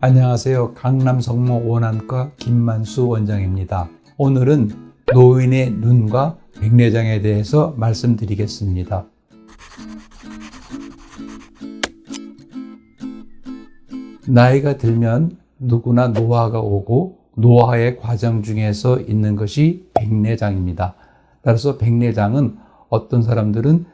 안녕하세요. 강남 성모 원안과 김만수 원장입니다. 오늘은 노인의 눈과 백내장에 대해서 말씀드리겠습니다. 나이가 들면 누구나 노화가 오고 노화의 과정 중에서 있는 것이 백내장입니다. 따라서 백내장은 어떤 사람들은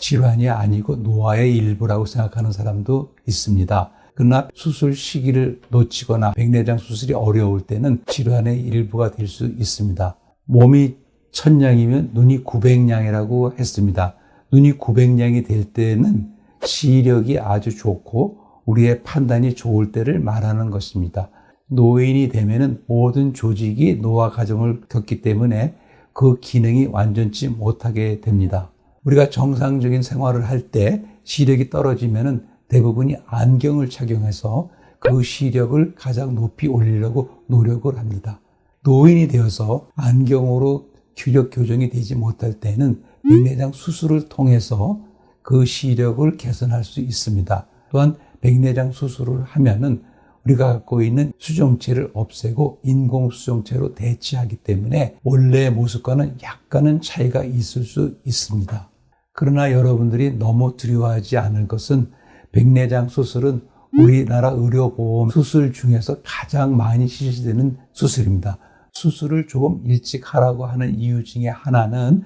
질환이 아니고 노화의 일부라고 생각하는 사람도 있습니다. 그러나 수술 시기를 놓치거나 백내장 수술이 어려울 때는 질환의 일부가 될 수 있습니다. 몸이 천냥이면 눈이 구백냥이라고 했습니다. 눈이 구백냥이 될 때는 시력이 아주 좋고 우리의 판단이 좋을 때를 말하는 것입니다. 노인이 되면은 모든 조직이 노화 과정을 겪기 때문에 그 기능이 완전치 못하게 됩니다. 우리가 정상적인 생활을 할 때 시력이 떨어지면은 대부분이 안경을 착용해서 그 시력을 가장 높이 올리려고 노력을 합니다. 노인이 되어서 안경으로 귀력 교정이 되지 못할 때는 백내장 수술을 통해서 그 시력을 개선할 수 있습니다. 또한 백내장 수술을 하면은 우리가 갖고 있는 수정체를 없애고 인공 수정체로 대체하기 때문에 원래의 모습과는 약간은 차이가 있을 수 있습니다. 그러나 여러분들이 너무 두려워하지 않을 것은 백내장 수술은 우리나라 의료보험 수술 중에서 가장 많이 실시되는 수술입니다. 수술을 조금 일찍 하라고 하는 이유 중에 하나는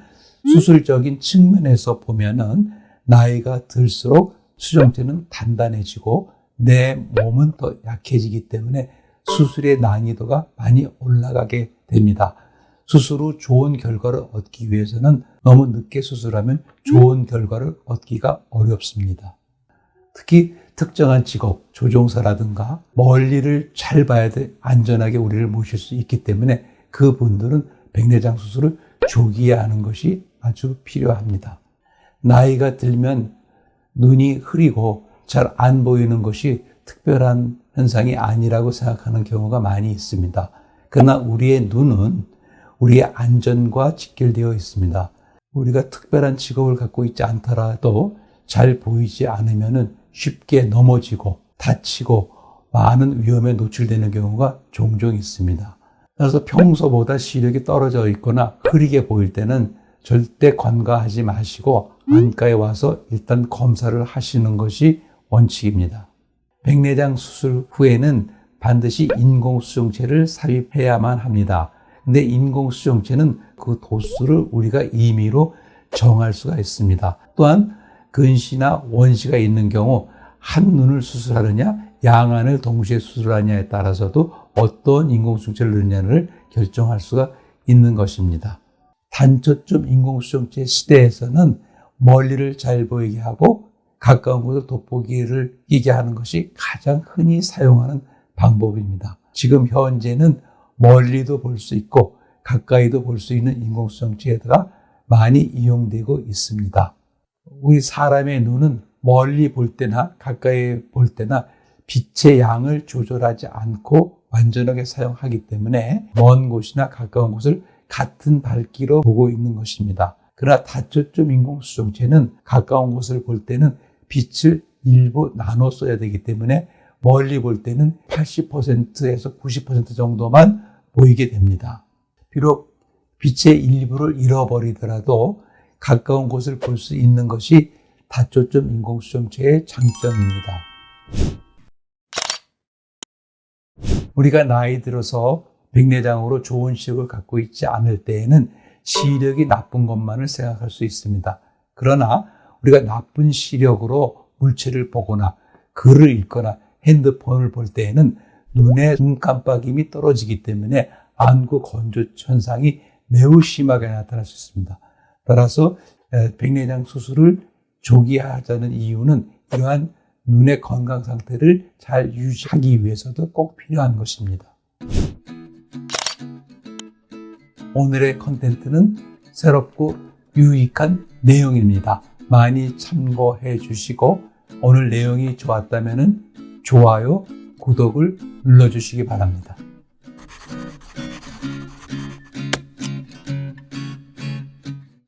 수술적인 측면에서 보면은 나이가 들수록 수정체는 단단해지고 내 몸은 더 약해지기 때문에 수술의 난이도가 많이 올라가게 됩니다. 수술 후 좋은 결과를 얻기 위해서는 너무 늦게 수술하면 좋은 결과를 얻기가 어렵습니다. 특히 특정한 직업, 조종사라든가 멀리를 잘 봐야 돼 안전하게 우리를 모실 수 있기 때문에 그분들은 백내장 수술을 조기에 하는 것이 아주 필요합니다. 나이가 들면 눈이 흐리고 잘 안 보이는 것이 특별한 현상이 아니라고 생각하는 경우가 많이 있습니다. 그러나 우리의 눈은 우리의 안전과 직결되어 있습니다. 우리가 특별한 직업을 갖고 있지 않더라도 잘 보이지 않으면 쉽게 넘어지고 다치고 많은 위험에 노출되는 경우가 종종 있습니다. 그래서 평소보다 시력이 떨어져 있거나 흐리게 보일 때는 절대 관가하지 마시고 안과에 와서 일단 검사를 하시는 것이 원칙입니다. 백내장 수술 후에는 반드시 인공수정체를 삽입해야만 합니다. 근데 인공수정체는 그 도수를 우리가 임의로 정할 수가 있습니다. 또한 근시나 원시가 있는 경우 한 눈을 수술하느냐, 양안을 동시에 수술하느냐에 따라서도 어떤 인공수정체를 넣느냐를 결정할 수가 있는 것입니다. 단초점 인공수정체 시대에서는 멀리를 잘 보이게 하고 가까운 곳을 돋보기를 끼게 하는 것이 가장 흔히 사용하는 방법입니다. 지금 현재는 멀리도 볼 수 있고 가까이도 볼 수 있는 인공수정체가 많이 이용되고 있습니다. 우리 사람의 눈은 멀리 볼 때나 가까이 볼 때나 빛의 양을 조절하지 않고 완전하게 사용하기 때문에 먼 곳이나 가까운 곳을 같은 밝기로 보고 있는 것입니다. 그러나 다초점 인공수정체는 가까운 곳을 볼 때는 빛을 일부 나눠 써야 되기 때문에 멀리 볼 때는 80%에서 90% 정도만 보이게 됩니다. 비록 빛의 일부를 잃어버리더라도 가까운 곳을 볼 수 있는 것이 다초점 인공수정체의 장점입니다. 우리가 나이 들어서 백내장으로 좋은 시력을 갖고 있지 않을 때에는 시력이 나쁜 것만을 생각할 수 있습니다. 그러나 우리가 나쁜 시력으로 물체를 보거나 글을 읽거나 핸드폰을 볼 때에는 눈의 눈 깜빡임이 떨어지기 때문에 안구 건조 현상이 매우 심하게 나타날 수 있습니다. 따라서 백내장 수술을 조기하자는 이유는 이러한 눈의 건강 상태를 잘 유지하기 위해서도 꼭 필요한 것입니다. 오늘의 컨텐츠는 새롭고 유익한 내용입니다. 많이 참고해 주시고 오늘 내용이 좋았다면 좋아요, 구독을 눌러주시기 바랍니다.